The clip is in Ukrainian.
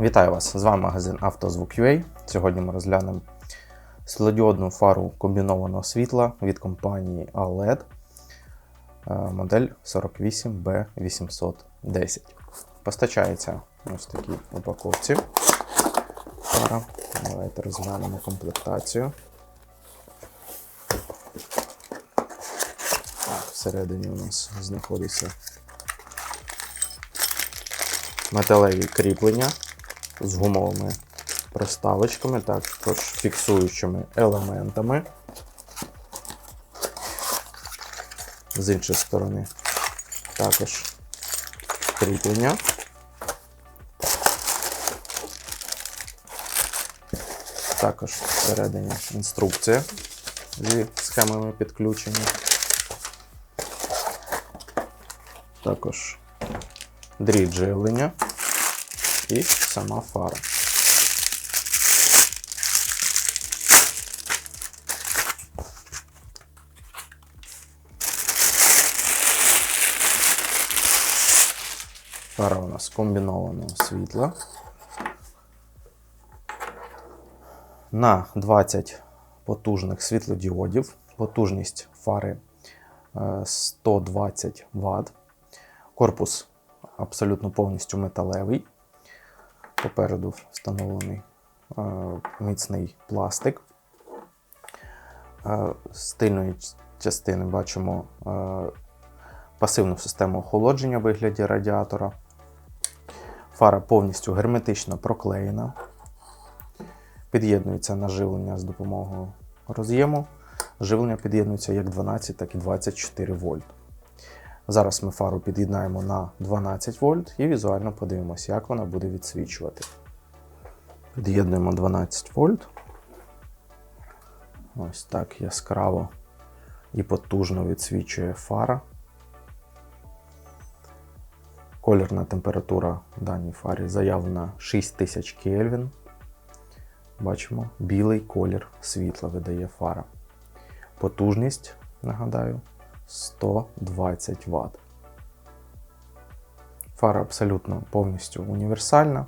Вітаю вас! З вами магазин «Автозвук.UA». Сьогодні ми розглянемо світлодіодну фару комбінованого світла від компанії ALED е, модель 48B810. Постачається ось такі упаковці. Фара. Давайте розглянемо комплектацію. Так, всередині у нас знаходиться металеві кріплення з гумовими проставочками, також фіксуючими елементами. З іншої сторони також кріплення. Також всередині інструкція зі схемами підключення. Також дріт і сама фара. Фара у нас комбінованого світла. На 20 потужних світлодіодів. Потужність фари е, 120 Вт. Корпус абсолютно повністю металевий. Попереду встановлений е, міцний пластик. Е, з тильної частини бачимо е, пасивну систему охолодження в вигляді радіатора. Фара повністю герметично проклеєна. Під'єднується на живлення з допомогою роз'єму. Живлення під'єднується як 12, так і 24 вольт. Зараз ми фару під'єднаємо на 12 вольт і візуально подивимося, як вона буде відсвічувати. Під'єднуємо 12 вольт. Ось так яскраво і потужно відсвічує фара. Колірна температура в даній фарі заявлена 6000 Кельвін. Бачимо, білий колір світла видає фара. Потужність, нагадаю, 120 Вт. Фара абсолютно повністю універсальна.